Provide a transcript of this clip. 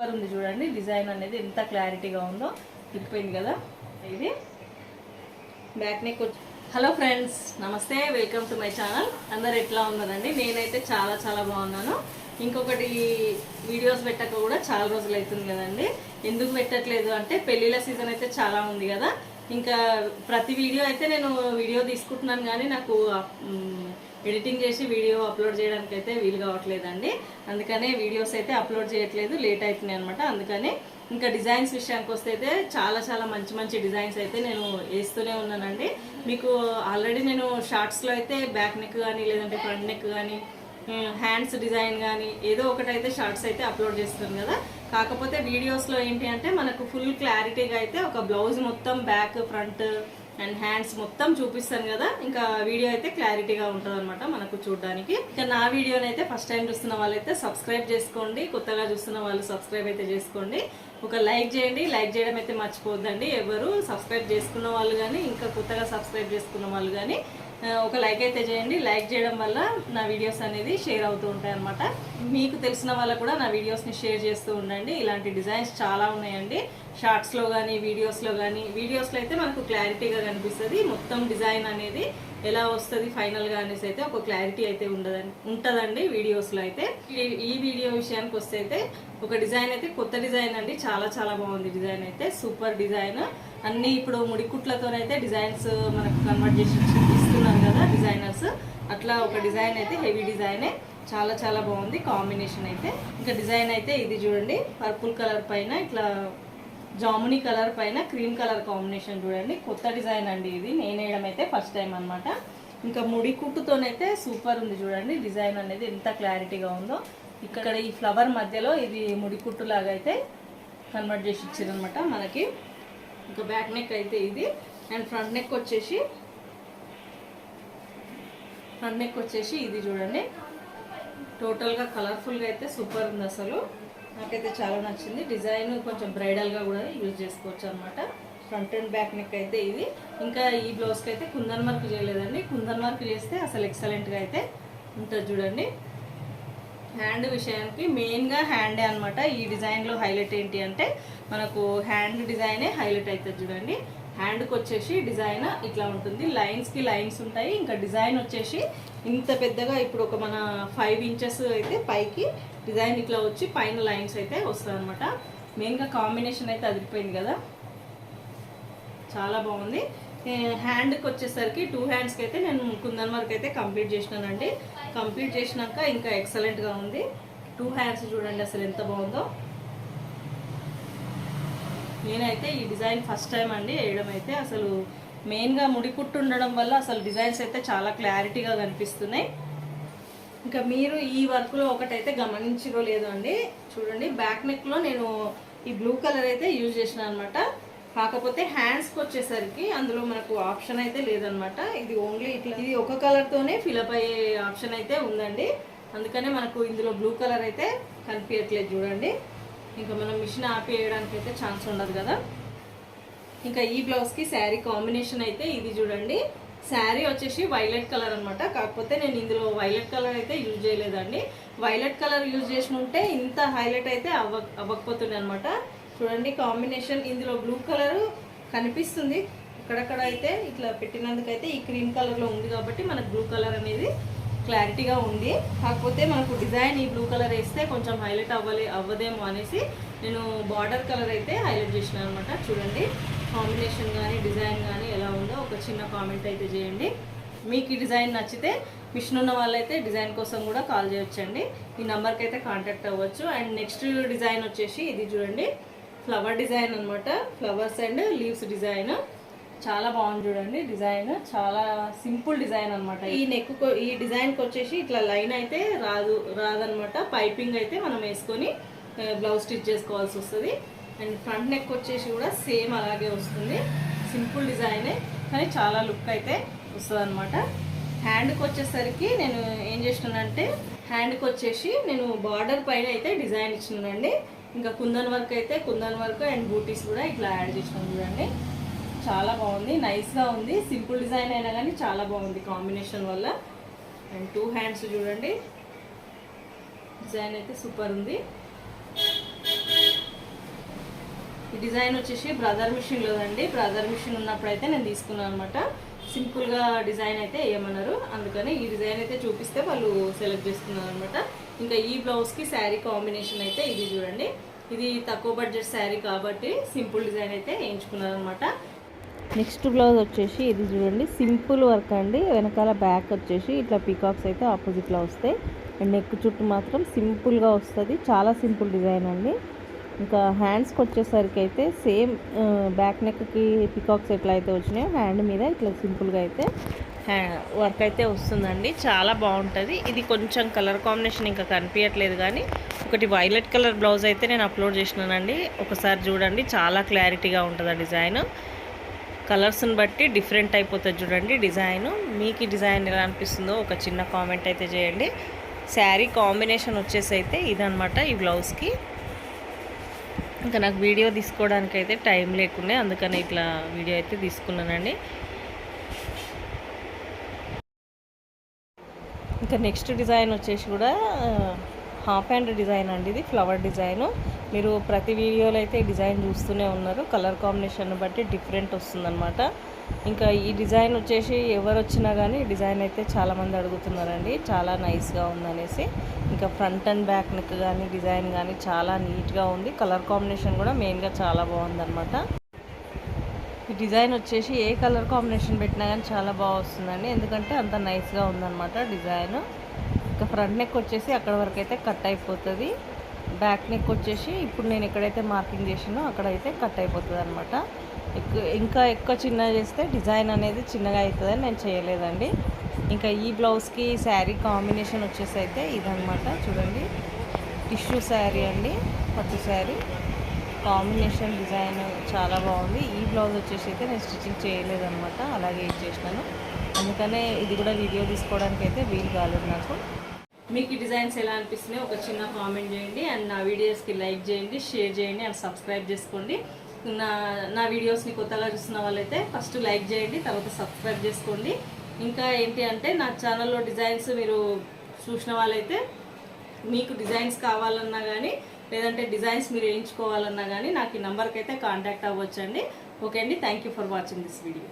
Super ఉంది చూడండి. Design అనేది ఎంత క్లారిటీగా ఉందో తిప్పింది కదా. ఇది బ్యాక్ నెక్ హలో ఫ్రెండ్స్ నమస్తే వెల్కమ్ టు మై ఛానల్. అందరు ఎట్లా ఉన్నారండి? నేనైతే చాలా చాలా బాగున్నాను. ఇంకొకటి వీడియోస్ పెట్టక కూడా చాలా రోజులు అవుతుంది కదండి. ఎందుకు పెట్టట్లేదు అంటే పెళ్ళిళ్ళ సీజన్ అయితే చాలా ఉంది కదా. ఇంకా ప్రతి వీడియో అయితే నేను వీడియో తీసుకుంటున్నాను కానీ నాకు ఎడిటింగ్ చేసి వీడియో అప్లోడ్ చేయడానికి అయితే వీలు కావట్లేదండి. అందుకనే వీడియోస్ అయితే అప్లోడ్ చేయట్లేదు లేట్ అవుతున్నాయి అనమాట అందుకని ఇంకా డిజైన్స్ విషయానికి వస్తే అయితే చాలా చాలా మంచి మంచి డిజైన్స్ అయితే నేను వేస్తూనే ఉన్నానండి. మీకు ఆల్రెడీ నేను షార్ట్స్లో అయితే బ్యాక్ నెక్ కానీ లేదంటే ఫ్రంట్ నెక్ కానీ హ్యాండ్స్ డిజైన్ కానీ ఏదో ఒకటైతే షార్ట్స్ అయితే అప్లోడ్ చేస్తుంది కదా. కాకపోతే వీడియోస్లో ఏంటి అంటే మనకు ఫుల్ క్లారిటీగా అయితే ఒక బ్లౌజ్ మొత్తం బ్యాక్ ఫ్రంట్ అండ్ హ్యాండ్స్ మొత్తం చూపిస్తాను కదా. ఇంకా వీడియో అయితే క్లారిటీగా ఉంటుంది అనమాట మనకు చూడడానికి. ఇంకా నా వీడియోని అయితే ఫస్ట్ టైం చూస్తున్న వాళ్ళైతే సబ్స్క్రైబ్ చేసుకోండి. కొత్తగా చూస్తున్న వాళ్ళు సబ్స్క్రైబ్ అయితే చేసుకోండి. ఒక లైక్ చేయండి. లైక్ చేయడం అయితే మర్చిపోద్దండి ఎవరు సబ్స్క్రైబ్ చేసుకున్న వాళ్ళు కానీ ఇంకా కొత్తగా సబ్స్క్రైబ్ చేసుకున్న వాళ్ళు కానీ ఒక లైక్ అయితే చేయండి. లైక్ చేయడం వల్ల నా వీడియోస్ అనేది షేర్ అవుతూ ఉంటాయి అనమాట మీకు తెలిసిన వాళ్ళకు కూడా నా వీడియోస్ని షేర్ చేస్తూ ఉండండి. ఇలాంటి డిజైన్స్ చాలా ఉన్నాయండి. షార్ట్స్లో కానీ వీడియోస్లో కానీ వీడియోస్లో అయితే మనకు క్లారిటీగా కనిపిస్తుంది. మొత్తం డిజైన్ అనేది ఎలా వస్తుంది ఫైనల్గా అనేసి అయితే ఒక క్లారిటీ అయితే ఉండదండి ఉంటుందండి వీడియోస్లో అయితే. ఈ- వీడియో విషయానికి వస్తే అయితే ఒక డిజైన్ అయితే కొత్త డిజైన్ అండి. చాలా చాలా బాగుంది డిజైన్ అయితే. Super design. అన్నీ ఇప్పుడు ముడికుట్లతోనైతే డిజైన్స్ మనకు కన్వర్ట్ చేసి ఇస్తున్నారు కదా డిజైనర్స్. అట్లా ఒక డిజైన్ అయితే హెవీ డిజైనే. చాలా చాలా బాగుంది. కాంబినేషన్ అయితే. ఇంకా డిజైన్ అయితే ఇది చూడండి. పర్పుల్ కలర్ పైన ఇట్లా జాముని కలర్ పైన క్రీమ్ కలర్ కాంబినేషన్ చూడండి. కొత్త డిజైన్ అండి ఇది. నేను వేయడం అయితే ఫస్ట్ టైం అనమాట ఇంకా ముడి కుట్టుతోనైతే సూపర్ ఉంది చూడండి. డిజైన్ అనేది ఎంత క్లారిటీగా ఉందో. ఇక్కడ ఈ ఫ్లవర్ మధ్యలో ఇది ముడి కుట్టు లాగా అయితే కన్వర్ట్ చేసి ఇచ్చారనమాట మనకి. ఇంకా బ్యాక్ నెక్ అయితే ఇది. అండ్ ఫ్రంట్ నెక్ వచ్చేసి ఫ్రంట్ నెక్ వచ్చేసి ఇది చూడండి. టోటల్గా కలర్ఫుల్గా అయితే సూపర్ ఉంది అసలు. నాకైతే చాలా నచ్చింది. డిజైన్ కొంచెం బ్రైడల్గా కూడా యూజ్ చేసుకోవచ్చు అనమాట ఫ్రంట్ అండ్ బ్యాక్ నెక్ అయితే ఇది. ఇంకా ఈ బ్లౌజ్కి అయితే కుందన్ వర్క్ చేయలేదండి. కుందన్ వర్క్ చేస్తే అసలు ఎక్సలెంట్గా అయితే ఉంటుంది చూడండి. హ్యాండ్ విషయానికి మెయిన్గా హ్యాండే అనమాట ఈ డిజైన్లో హైలైట్ ఏంటి అంటే మనకు హ్యాండ్ డిజైనే హైలైట్ అవుతుంది చూడండి. హ్యాండ్కి వచ్చేసి డిజైన్ ఇట్లా ఉంటుంది. లైన్స్కి లైన్స్ ఉంటాయి. ఇంకా డిజైన్ వచ్చేసి ఇంత పెద్దగా ఇప్పుడు ఒక మన ఫైవ్ ఇంచెస్ అయితే పైకి డిజైన్ ఇట్లా వచ్చి పైన లైన్స్ అయితే వస్తుంది అనమాట మెయిన్గా కాంబినేషన్ అయితే అదిరిపోయింది కదా. చాలా బాగుంది. హ్యాండ్కి వచ్చేసరికి టూ హ్యాండ్స్కి అయితే నేను కుందన్ వర్క్ అయితే కంప్లీట్ చేసినానండి. కంప్లీట్ చేసినాక ఇంకా ఎక్సలెంట్గా ఉంది. టూ హ్యాండ్స్ చూడండి అసలు ఎంత బాగుందో. నేనైతే ఈ డిజైన్ ఫస్ట్ టైం అండి వేయడం అయితే. అసలు మెయిన్గా ముడికుట్టు ఉండడం వల్ల అసలు డిజైన్స్ అయితే చాలా క్లారిటీగా కనిపిస్తున్నాయి. ఇంకా మీరు ఈ వర్క్లో ఒకటైతే గమనించరో లేదో అండి. చూడండి బ్యాక్ నెక్లో నేను ఈ బ్లూ కలర్ అయితే యూజ్ చేసిన అనమాట కాకపోతే హ్యాండ్స్కి వచ్చేసరికి అందులో మనకు ఆప్షన్ అయితే లేదనమాట ఇది ఓన్లీ ఇట్లా ఇది ఒక కలర్తోనే ఫిలప్ అయ్యే ఆప్షన్ అయితే ఉందండి. అందుకనే మనకు ఇందులో బ్లూ కలర్ అయితే కనిపించట్లేదు చూడండి. ఇంకా మనం మిషన్ ఆపేయడానికి అయితే ఛాన్స్ ఉండదు కదా. ఇంకా ఈ బ్లౌజ్కి శారీ కాంబినేషన్ అయితే ఇది చూడండి. శారీ వచ్చేసి వైలెట్ కలర్ అనమాట కాకపోతే నేను ఇందులో వైలెట్ కలర్ అయితే యూజ్ చేయలేదండి. వైలెట్ కలర్ యూజ్ చేసిన ఉంటే ఇంత హైలైట్ అయితే అవ్వ అవ్వకపోతుండే అనమాట చూడండి కాంబినేషన్ ఇందులో బ్లూ కలర్ కనిపిస్తుంది. ఇక్కడక్కడ అయితే ఇట్లా పెట్టినందుకైతే ఈ క్రీమ్ కలర్లో ఉంది కాబట్టి మనకు బ్లూ కలర్ అనేది క్లారిటీగా ఉంది. కాకపోతే మనకు డిజైన్ ఈ బ్లూ కలర్ వేస్తే కొంచెం హైలైట్ అవ్వలే అవ్వదేమో అనేసి నేను బార్డర్ కలర్ అయితే హైలైట్ చేసినాను అనమాట చూడండి కాంబినేషన్ కానీ డిజైన్ కానీ ఎలా ఉందో ఒక చిన్న కామెంట్ అయితే చేయండి. మీకు ఈ డిజైన్ నచ్చితే మిషన్ ఉన్న వాళ్ళైతే డిజైన్ కోసం కూడా కాల్ చేయొచ్చండి. ఈ నెంబర్కి అయితే కాంటాక్ట్ అవ్వచ్చు. అండ్ నెక్స్ట్ డిజైన్ వచ్చేసి ఇది చూడండి ఫ్లవర్ డిజైన్ అనమాట ఫ్లవర్స్ అండ్ లీవ్స్ డిజైన్. చాలా బాగుంది చూడండి డిజైన్. చాలా సింపుల్ డిజైన్ అన్నమాట ఈ నెక్ ఈ డిజైన్కి వచ్చేసి ఇట్లా లైన్ అయితే రాదు రాదనమాట పైపింగ్ అయితే మనం వేసుకొని బ్లౌజ్ స్టిచ్ చేసుకోవాల్సి వస్తుంది. అండ్ ఫ్రంట్ నెక్ వచ్చేసి కూడా సేమ్ అలాగే వస్తుంది. సింపుల్ డిజైనే కానీ చాలా లుక్ అయితే వస్తుంది అనమాట హ్యాండ్కి వచ్చేసరికి నేను ఏం చేసినానంటే హ్యాండ్కి వచ్చేసి నేను బార్డర్ పైన అయితే డిజైన్ ఇచ్చినానండి. ఇంకా కుందన్ వర్క్ అయితే కుందన్ వర్క్ అండ్ బూటీస్ కూడా ఇట్లా యాడ్ చేసినాను చూడండి. చాలా బాగుంది. నైస్గా ఉంది. సింపుల్ డిజైన్ అయినా కానీ చాలా బాగుంది కాంబినేషన్ వల్ల. అండ్ టూ హ్యాండ్స్ చూడండి. డిజైన్ అయితే సూపర్ ఉంది. ఈ డిజైన్ వచ్చేసి బ్రదర్ మిషన్ లేదండి. బ్రదర్ మిషన్ ఉన్నప్పుడు అయితే నేను తీసుకున్నాను అనమాట సింపుల్గా డిజైన్ అయితే వేయమన్నారు అందుకని ఈ డిజైన్ అయితే చూపిస్తే వాళ్ళు సెలెక్ట్ చేసుకున్నారు అనమాట ఇంకా ఈ బ్లౌజ్కి శారీ కాంబినేషన్ అయితే ఇది చూడండి. ఇది తక్కువ బడ్జెట్ శారీ కాబట్టి సింపుల్ డిజైన్ అయితే వేయించుకున్నారు అనమాట నెక్స్ట్ బ్లౌజ్ వచ్చేసి ఇది చూడండి. సింపుల్ వర్క్ అండి. వెనకాల బ్యాక్ వచ్చేసి ఇట్లా పీకాక్స్ అయితే ఆపోజిట్లో వస్తాయి. అండ్ నెక్ చుట్టూ మాత్రం సింపుల్గా వస్తుంది. చాలా సింపుల్ డిజైన్ అండి. ఇంకా హ్యాండ్స్కి వచ్చేసరికి అయితే సేమ్ బ్యాక్ నెక్కి పికాక్స్ ఎట్లా అయితే వచ్చినాయో హ్యాండ్ మీద ఇట్లా సింపుల్గా అయితే వర్క్ అయితే వస్తుందండి. చాలా బాగుంటుంది. ఇది కొంచెం కలర్ కాంబినేషన్ ఇంకా కనిపించట్లేదు కానీ ఒకటి వైలెట్ కలర్ బ్లౌజ్ అయితే నేను అప్లోడ్ చేసినానండి. ఒకసారి చూడండి. చాలా క్లారిటీగా ఉంటుంది ఆ డిజైన్. కలర్స్ని బట్టి డిఫరెంట్ అయిపోతుంది చూడండి డిజైన్. మీకు ఈ డిజైన్ ఎలా అనిపిస్తుందో ఒక చిన్న కామెంట్ అయితే చేయండి. శారీ కాంబినేషన్ వచ్చేసి అయితే ఇదనమాట ఈ బ్లౌజ్కి. ఇంకా నాకు వీడియో తీసుకోవడానికి అయితే టైం లేకుండే అందుకని ఇట్లా వీడియో అయితే తీసుకున్నానండి. ఇంకా నెక్స్ట్ డిజైన్ వచ్చేసి కూడా హాఫ్ హ్యాండ్ డిజైన్ అండి ఇది ఫ్లవర్ డిజైన్. మీరు ప్రతి వీడియోలో అయితే డిజైన్ చూస్తూనే ఉన్నారు. కలర్ కాంబినేషన్ బట్టి డిఫరెంట్ వస్తుందన్నమాట. ఇంకా ఈ డిజైన్ వచ్చేసి ఎవరు వచ్చినా కానీ డిజైన్ అయితే చాలామంది అడుగుతున్నారండి. చాలా నైస్గా ఉందనేసి. ఇంకా ఫ్రంట్ అండ్ బ్యాక్ నెక్ కానీ డిజైన్ కానీ చాలా నీట్గా ఉంది. కలర్ కాంబినేషన్ కూడా మెయిన్గా చాలా బాగుందన్నమాట. ఈ డిజైన్ వచ్చేసి ఏ కలర్ కాంబినేషన్ పెట్టినా కానీ చాలా బాగా వస్తుందండి. ఎందుకంటే అంత నైస్గా ఉందన్నమాట డిజైన్. ఇంకా ఫ్రంట్ నెక్ వచ్చేసి అక్కడ వరకు అయితే కట్ అయిపోతుంది. బ్యాక్ నెక్ వచ్చేసి ఇప్పుడు నేను ఎక్కడైతే మార్కింగ్ చేసినో అక్కడైతే కట్ అయిపోతుంది అనమాట ఇంకా ఎక్కువ చిన్నగా చేస్తే డిజైన్ అనేది చిన్నగా అవుతుందని నేను చేయలేదండి. ఇంకా ఈ బ్లౌజ్కి శారీ కాంబినేషన్ వచ్చేసి అయితే ఇదనమాట చూడండి. టిష్యూ శారీ అండి. పట్టు శారీ. కాంబినేషన్ డిజైన్ చాలా బాగుంది. ఈ బ్లౌజ్ వచ్చేసి అయితే నేను స్టిచ్చింగ్ చేయలేదనమాట అలాగే ఇచ్చేసినాను అందుకనే ఇది కూడా వీడియో తీసుకోవడానికి అయితే వీలు కాలేదు నాకు. మీకు ఈ డిజైన్స్ ఎలా అనిపిస్తున్నాయి ఒక చిన్న కామెంట్ చేయండి అండ్ నా వీడియోస్కి లైక్ చేయండి షేర్ చేయండి అండ్ సబ్స్క్రైబ్ చేసుకోండి. నా నా వీడియోస్ని కొత్తగా చూసిన వాళ్ళైతే ఫస్ట్ లైక్ చేయండి తర్వాత సబ్స్క్రైబ్ చేసుకోండి. ఇంకా ఏంటి అంటే నా ఛానల్లో డిజైన్స్ మీరు చూసిన వాళ్ళైతే మీకు డిజైన్స్ కావాలన్నా కానీ లేదంటే డిజైన్స్ మీరు వేయించుకోవాలన్నా కానీ నాకు ఈ నెంబర్కి అయితే కాంటాక్ట్ అవ్వచ్చండి. ఓకే అండి thank you for watching this video.